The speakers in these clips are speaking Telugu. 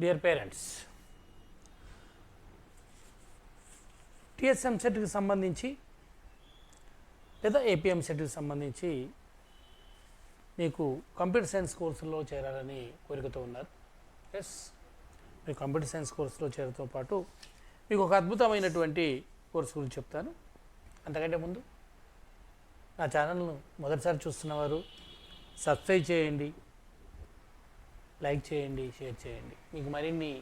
డియర్ పేరెంట్స్ టిఎస్ఎం సెట్కి సంబంధించి లేదా ఏపీఎం సెట్కి సంబంధించి మీకు కంప్యూటర్ సైన్స్ కోర్సులో చేరాలని కోరికతో ఉన్నారు. ఎస్ మీరు కంప్యూటర్ సైన్స్ కోర్సులో చేరతో పాటు మీకు ఒక అద్భుతమైనటువంటి కోర్సు గురించి చెప్తాను. అంతకంటే ముందు నా ఛానల్ను మొదటిసారి చూస్తున్నవారు సబ్స్క్రైబ్ చేయండి. లైక్ చేయండి షేర్ చేయండి. మీకు మరిన్ని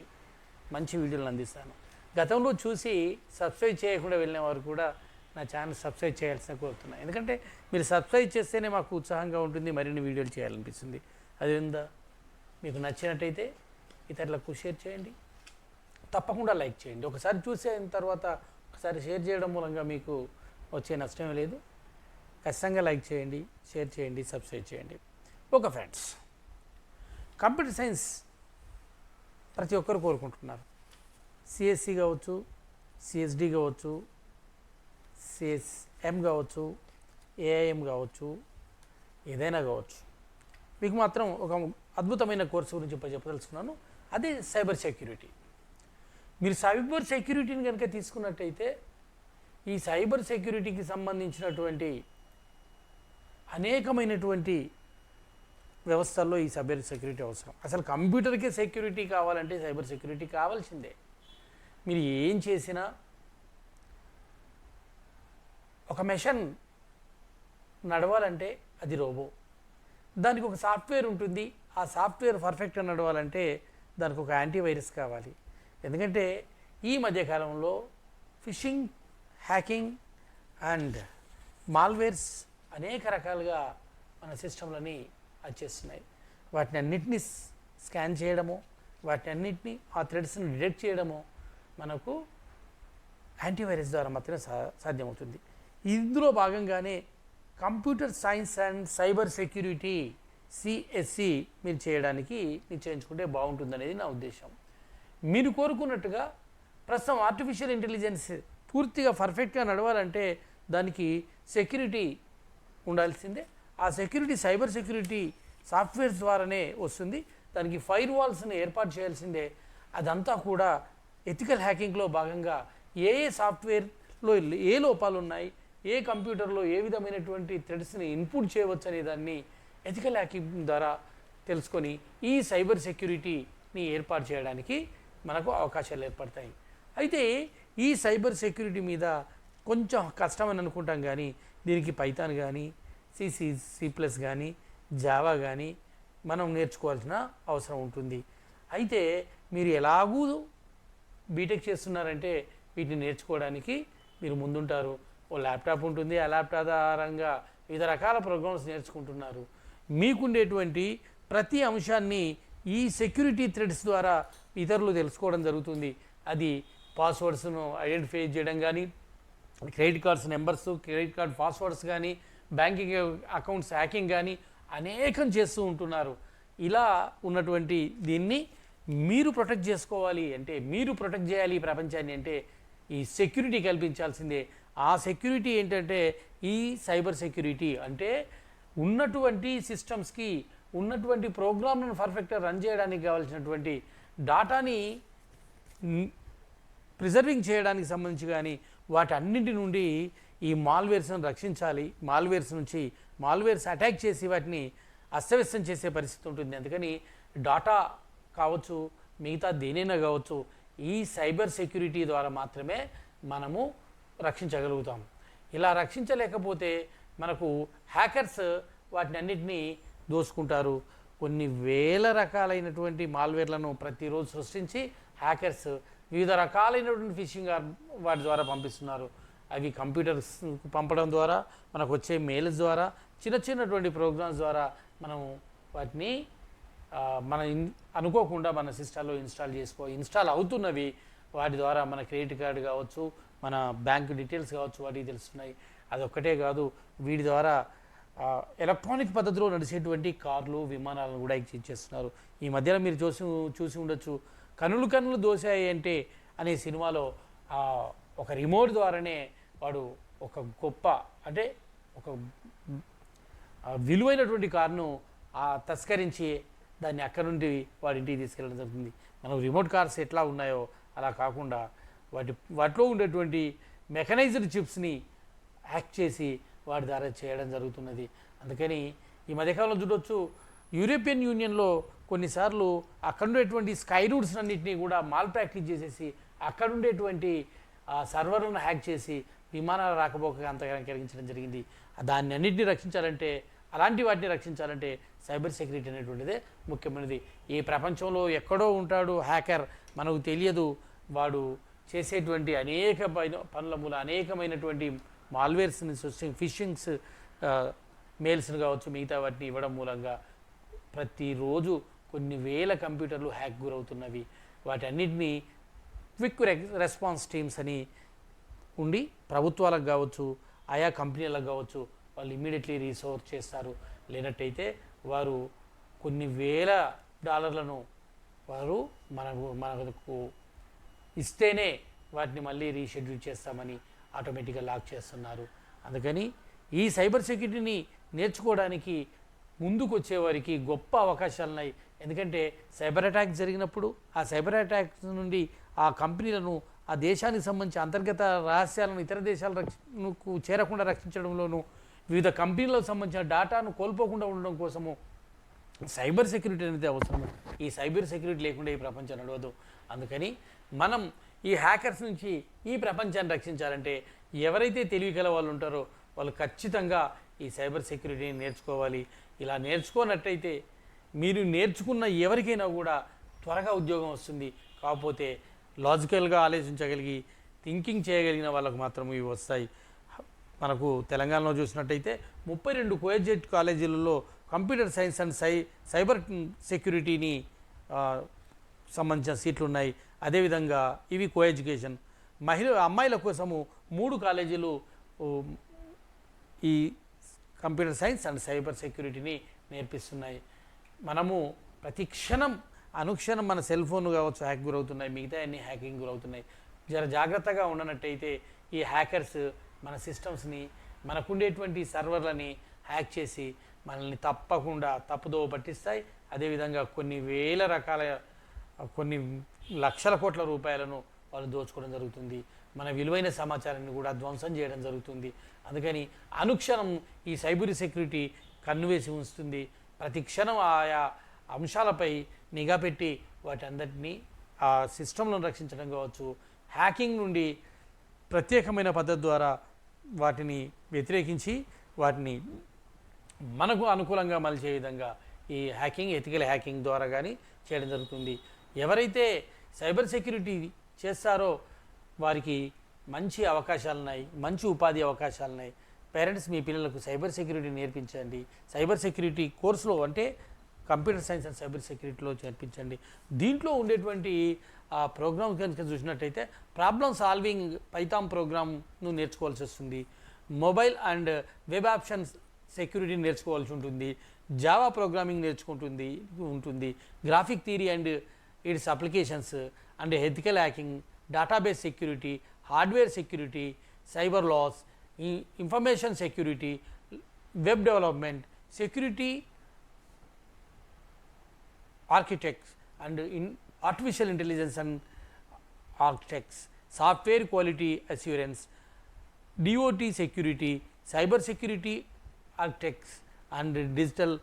మంచి వీడియోలు అందిస్తాను. గతంలో చూసి సబ్స్క్రైబ్ చేయకుండా వెళ్ళిన వారు కూడా నా ఛానల్ సబ్స్క్రైబ్ చేయాల్సిన కోరుతున్నాను. ఎందుకంటే మీరు సబ్స్క్రైబ్ చేస్తేనే మాకు ఉత్సాహంగా ఉంటుంది మరిన్ని వీడియోలు చేయాలనిపిస్తుంది. అది ఉందా? మీకు నచ్చినట్టయితే ఇతరులకు షేర్ చేయండి. తప్పకుండా లైక్ చేయండి. ఒకసారి చూసిన తర్వాత ఒకసారి షేర్ చేయడం మూలంగా మీకు వచ్చే నష్టం లేదు. ఖచ్చితంగా లైక్ చేయండి షేర్ చేయండి సబ్స్క్రైబ్ చేయండి. Okay friends. కంప్యూటర్ సైన్స్ ప్రతి ఒక్కరు కోరుకుంటున్నారు. సిఎస్సి కావచ్చు సిఎస్డి కావచ్చు సిఎస్ఎం కావచ్చు ఏఐఎం కావచ్చు ఏదైనా కావచ్చు. మీకు మాత్రం ఒక అద్భుతమైన కోర్సు గురించి చెప్పదలుచుకున్నాను. అది సైబర్ సెక్యూరిటీ. మీరు సైబర్ సెక్యూరిటీని కనుక తీసుకున్నట్టయితే ఈ సైబర్ సెక్యూరిటీకి సంబంధించినటువంటి అనేకమైనటువంటి వ్యవస్థల్లో ఈ సైబర్ సెక్యూరిటీ అవసరం. అసలు కంప్యూటర్కే సెక్యూరిటీ కావాలంటే సైబర్ సెక్యూరిటీ కావాల్సిందే. మీరు ఏం చేసినా ఒక మెషిన్ నడవాలంటే అది రోబో. దానికి ఒక సాఫ్ట్వేర్ ఉంటుంది. ఆ సాఫ్ట్వేర్ పర్ఫెక్ట్గా నడవాలంటే దానికి ఒక యాంటీవైరస్ కావాలి. ఎందుకంటే ఈ మధ్యకాలంలో ఫిషింగ్ హ్యాకింగ్ అండ్ మాల్వేర్స్ అనేక రకాలుగా మన సిస్టంలని వచ్చేస్తున్నాయి వాటిని అన్నిటినీ స్కాన్ చేయడము వాటిని అన్నిటినీ ఆ థ్రెడ్స్ని డిటెక్ట్ చేయడము మనకు యాంటీవైరస్ ద్వారా మాత్రమే సా సాధ్యమవుతుంది. ఇందులో భాగంగానే computer science and cyber security CSC మీరు చేయడానికి నిశ్చయించుకుంటే బాగుంటుందనేది నా ఉద్దేశం. మీరు కోరుకున్నట్టుగా ప్రస్తుతం ఆర్టిఫిషియల్ ఇంటెలిజెన్స్ పూర్తిగా పర్ఫెక్ట్గా నడవాలంటే దానికి సెక్యూరిటీ ఉండాల్సిందే. ఆ సెక్యూరిటీ సైబర్ సెక్యూరిటీ సాఫ్ట్వేర్ ద్వారానే వస్తుంది. దానికి ఫైర్ వాల్స్ని ఏర్పాటు చేయాల్సిందే. అదంతా కూడా ఎథికల్ హ్యాకింగ్లో భాగంగా ఏ ఏ సాఫ్ట్వేర్లో ఏ లోపాలు ఉన్నాయి ఏ కంప్యూటర్లో ఏ విధమైనటువంటి థ్రెడ్స్ని ఇన్పుట్ చేయవచ్చు అనే దాన్ని ఎథికల్ హ్యాకింగ్ ద్వారా తెలుసుకొని ఈ సైబర్ సెక్యూరిటీని ఏర్పాటు చేయడానికి మనకు అవకాశాలు ఏర్పడతాయి. అయితే ఈ సైబర్ సెక్యూరిటీ మీద కొంచెం కష్టమని అనుకుంటాం కానీ దీనికి పైతాన్ కానీ సిసి సి ప్లస్ కానీ జావా కానీ మనం నేర్చుకోవాల్సిన అవసరం ఉంటుంది. అయితే మీరు ఎలాగూ బీటెక్ చేస్తున్నారంటే వీటిని నేర్చుకోవడానికి మీరు ముందుంటారు. ఓ ల్యాప్టాప్ ఉంటుంది. ఆ ల్యాప్టాప్ ఆధారంగా వివిధ రకాల ప్రోగ్రామ్స్ నేర్చుకుంటున్నారు. మీకుండేటువంటి ప్రతి అంశాన్ని ఈ సెక్యూరిటీ థ్రెడ్స్ ద్వారా ఇతరులు తెలుసుకోవడం జరుగుతుంది. అది పాస్వర్డ్స్ను ఐడెంటిఫై చేయడం కానీ credit cards numbers credit card passwords కానీ బ్యాంకింగ్ అకౌంట్స్ హ్యాకింగ్ కానీ అనేకం చేస్తూ ఉంటున్నారు. ఇలా ఉన్నటువంటి దీన్ని మీరు ప్రొటెక్ట్ చేసుకోవాలి అంటే మీరు ప్రొటెక్ట్ చేయాలి ఈ ప్రపంచాన్ని అంటే ఈ సెక్యూరిటీ కల్పించాల్సిందే. ఆ సెక్యూరిటీ ఏంటంటే ఈ సైబర్ సెక్యూరిటీ అంటే ఉన్నటువంటి సిస్టమ్స్కి ఉన్నటువంటి ప్రోగ్రామ్లను పర్ఫెక్ట్గా రన్ చేయడానికి కావాల్సినటువంటి డాటాని ప్రిజర్వింగ్ చేయడానికి సంబంధించి కానీ వాటన్నింటి నుండి ఈ మాల్వేర్స్ను రక్షించాలి. మాల్వేర్స్ నుంచి మాల్వేర్స్ అటాక్ చేసి వాటిని అస్తవ్యస్తం చేసే పరిస్థితి ఉంటుంది. అందుకని డాటా కావచ్చు మిగతా దేనైనా కావచ్చు ఈ సైబర్ సెక్యూరిటీ ద్వారా మాత్రమే మనము రక్షించగలుగుతాం. ఇలా రక్షించలేకపోతే మనకు హ్యాకర్స్ వాటిని అన్నిటినీ దోసుకుంటారు. కొన్ని వేల రకాలైనటువంటి మాల్వేర్లను ప్రతిరోజు సృష్టించి హ్యాకర్స్ వివిధ రకాలైనటువంటి ఫిషింగ్ వాటి ద్వారా పంపిస్తున్నారు. అవి కంప్యూటర్స్ పంపడం ద్వారా మనకు వచ్చే మెయిల్స్ ద్వారా చిన్న చిన్నటువంటి ప్రోగ్రామ్స్ ద్వారా మనం వాటిని మన అనుకోకుండా మన సిస్టంలో ఇన్స్టాల్ చేసుకో ఇన్స్టాల్ అవుతున్నవి వాటి ద్వారా మన క్రెడిట్ కార్డు కావచ్చు మన బ్యాంక్ డీటెయిల్స్ కావచ్చు వాటికి తెలుస్తున్నాయి. అదొక్కటే కాదు వీటి ద్వారా ఎలక్ట్రానిక్ పద్ధతిలో నడిచేటువంటి కార్లు విమానాలను కూడా ఇచ్చేస్తున్నారు. ఈ మధ్యన మీరు చూసి చూసి ఉండొచ్చు కనులు కనులు దోశాయి అంటే అనే సినిమాలో ఒక రిమోట్ ద్వారానే వాడు ఒక గొప్ప అంటే ఒక విలువైనటువంటి కారును ఆ తస్కరించి దాన్ని అక్కడ నుండి వాడి ఇంటికి తీసుకెళ్ళడం జరుగుతుంది. మనం రిమోట్ కార్స్ ఎట్లా ఉన్నాయో అలా కాకుండా వాటి వాటిలో ఉండేటువంటి మెకనైజ్డ్ చిప్స్ని హ్యాక్ చేసి వాటి ద్వారా చేయడం జరుగుతున్నది. అందుకని ఈ మధ్యకాలంలో చూడొచ్చు యూరోపియన్ యూనియన్లో కొన్నిసార్లు అక్కడ ఉండేటువంటి స్కై రూట్స్ అన్నింటినీ కూడా మాల్ ప్రాక్టీస్ చేసేసి అక్కడ ఉండేటువంటి ఆ సర్వర్లను హ్యాక్ చేసి విమానాల రాకపోక అంతగా కలిగించడం జరిగింది. దాన్ని అన్నింటినీ రక్షించాలంటే అలాంటి వాటిని రక్షించాలంటే సైబర్ సెక్యూరిటీ అనేటువంటిదే ముఖ్యమైనది. ఈ ప్రపంచంలో ఎక్కడో ఉంటాడు హ్యాకర్ మనకు తెలియదు. వాడు చేసేటువంటి అనేక పనుల మూల అనేకమైనటువంటి మాల్వేర్స్ని సృష్టి ఫిషింగ్స్ మెయిల్స్ని కావచ్చు మిగతా వాటిని ఇవ్వడం మూలంగా ప్రతిరోజు కొన్ని వేల కంప్యూటర్లు హ్యాక్ గురవుతున్నవి. వాటన్నిటినీ క్విక్ రెస్పాన్స్ టీమ్స్ అని ఉండి ప్రభుత్వాలకు కావచ్చు ఆయా కంపెనీలకు కావచ్చు వాళ్ళు ఇమీడియట్లీ రీసోర్ చేస్తారు. లేనట్టయితే వారు కొన్ని వేల డాలర్లను వారు మనకు మనకు ఇస్తేనే వాటిని మళ్ళీ రీషెడ్యూల్ చేస్తామని ఆటోమేటిక్గా లాక్ చేస్తున్నారు. అందుకని ఈ సైబర్ సెక్యూరిటీని నేర్చుకోవడానికి ముందుకు వచ్చేవారికి గొప్ప అవకాశాలు ఉన్నాయి. ఎందుకంటే సైబర్ అటాక్ జరిగినప్పుడు ఆ సైబర్ అటాక్ నుండి ఆ కంపెనీలను ఆ దేశానికి సంబంధించి అంతర్గత రహస్యాలను ఇతర దేశాల రక్షకు చేరకుండా రక్షించడంలోనూ వివిధ కంపెనీలకు సంబంధించిన డేటాను కోల్పోకుండా ఉండడం కోసము సైబర్ సెక్యూరిటీ అనేది అవసరం ఈ సైబర్ సెక్యూరిటీ లేకుండా ఈ ప్రపంచం నడవదు. అందుకని మనం ఈ హ్యాకర్స్ నుంచి ఈ ప్రపంచాన్ని రక్షించాలంటే ఎవరైతే తెలివి గల వాళ్ళు ఉంటారో వాళ్ళు ఖచ్చితంగా ఈ సైబర్ సెక్యూరిటీని నేర్చుకోవాలి. ఇలా నేర్చుకోనట్టయితే మీరు నేర్చుకున్న ఎవరికైనా కూడా త్వరగా ఉద్యోగం వస్తుంది. కాకపోతే లాజికల్గా ఆలోచించగలిగి థింకింగ్ చేయగలిగిన వాళ్ళకు మాత్రం ఇవి వస్తాయి. మనకు తెలంగాణలో చూసినట్టయితే ముప్పై రెండు కోఎడ్జెట్ కాలేజీలలో computer science and cy cyber సెక్యూరిటీని సంబంధించిన సీట్లు ఉన్నాయి అదేవిధంగా ఇవి కో ఎడ్యుకేషన్ మహిళ అమ్మాయిల కోసము మూడు కాలేజీలు ఈ కంప్యూటర్ సైన్స్ అండ్ సైబర్ సెక్యూరిటీని నేర్పిస్తున్నాయి. మనము ప్రతి క్షణం అనుక్షణం మన సెల్ ఫోన్ కావచ్చు హ్యాక్ గురవుతున్నాయి మిగతా అన్ని హ్యాకింగ్ గురవుతున్నాయి. జర జాగ్రత్తగా ఉండనట్టయితే ఈ హ్యాకర్స్ మన సిస్టమ్స్ని మనకుండేటువంటి సర్వర్లని హ్యాక్ చేసి మనల్ని తప్పకుండా తప్పుదోవ పట్టిస్తాయి. అదేవిధంగా కొన్ని వేల రకాల కొన్ని లక్షల కోట్ల రూపాయలను వాళ్ళు దోచుకోవడం జరుగుతుంది. మన విలువైన సమాచారాన్ని కూడా ధ్వంసం చేయడం జరుగుతుంది. అందుకని అనుక్షణం ఈ సైబర్ సెక్యూరిటీ కన్నువేసి ఉంచుతుంది. ప్రతి క్షణం ఆయా అంశాలపై నిఘా పెట్టి వాటందరినీ ఆ సిస్టంలను రక్షించడం కావచ్చు హ్యాకింగ్ నుండి ప్రత్యేకమైన పద్ధతి ద్వారా వాటిని వ్యతిరేకించి వాటిని మనకు అనుకూలంగా మలిచే విధంగా ఈ హ్యాకింగ్ ఎథికల్ హ్యాకింగ్ ద్వారా కానీ చేయడం జరుగుతుంది. ఎవరైతే సైబర్ సెక్యూరిటీ చేస్తారో వారికి మంచి అవకాశాలు ఉన్నాయి మంచి ఉపాధి అవకాశాలు ఉన్నాయి పేరెంట్స్ మీ పిల్లలకు సైబర్ సెక్యూరిటీ నేర్పించండి. సైబర్ సెక్యూరిటీ కోర్సులో అంటే కంప్యూటర్ సైన్స్ అండ్ సైబర్ సెక్యూరిటీలో చేర్పించండి. దీంట్లో ఉండేటువంటి ఆ కనుక చూసినట్టయితే ప్రాబ్లమ్ సాల్వింగ్ పైథామ్ ప్రోగ్రామ్ను నేర్చుకోవాల్సి వస్తుంది. Mobile and web options security నేర్చుకోవాల్సి ఉంటుంది. జావా ప్రోగ్రామింగ్ నేర్చుకుంటుంది ఉంటుంది. Graphic theory and its applications and ethical hacking database security hardware security cyber laws information security web development security architects and in artificial intelligence and architects, software quality assurance, DOT security, cyber security architects and digital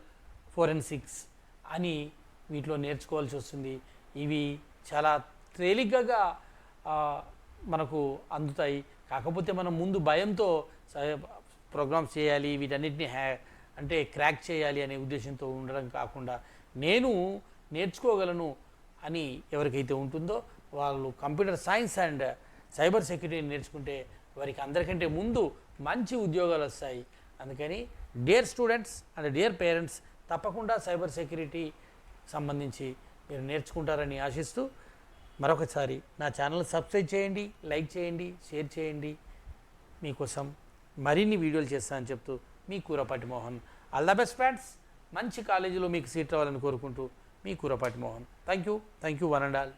forensics అని వీటిలో నేర్చుకోవాల్సి వస్తుంది ఇవి చాలా తేలికగా ఆ, మనకు అందుతాయి కాకపోతే మనం ముందు భయంతో ప్రోగ్రామ్స్ చేయాలి వీటన్నిటిని హ్యా అంటే క్రాక్ చేయాలి అనే ఉద్దేశంతో ఉండడం కాకుండా నేను నేర్చుకోగలను అని ఎవరికైతే ఉంటుందో వాళ్ళు computer science and cyber security నేర్చుకుంటే వారికి అందరికంటే ముందు మంచి ఉద్యోగాలు వస్తాయి. అందుకని dear students and dear parents తప్పకుండా సైబర్ సెక్యూరిటీ సంబంధించి మీరు నేర్చుకుంటారని ఆశిస్తూ మరొకసారి నా ఛానల్ సబ్స్క్రైబ్ చేయండి లైక్ చేయండి షేర్ చేయండి. మీకోసం మరిన్ని వీడియోలు చేస్తానని చెప్తూ మీ Kurapati Mohan. All the best friends. మంచి కాలేజీలో మీకు సీట్ రావాలని కోరుకుంటూ మీ Kurapati Mohan. Thank you thank you one and all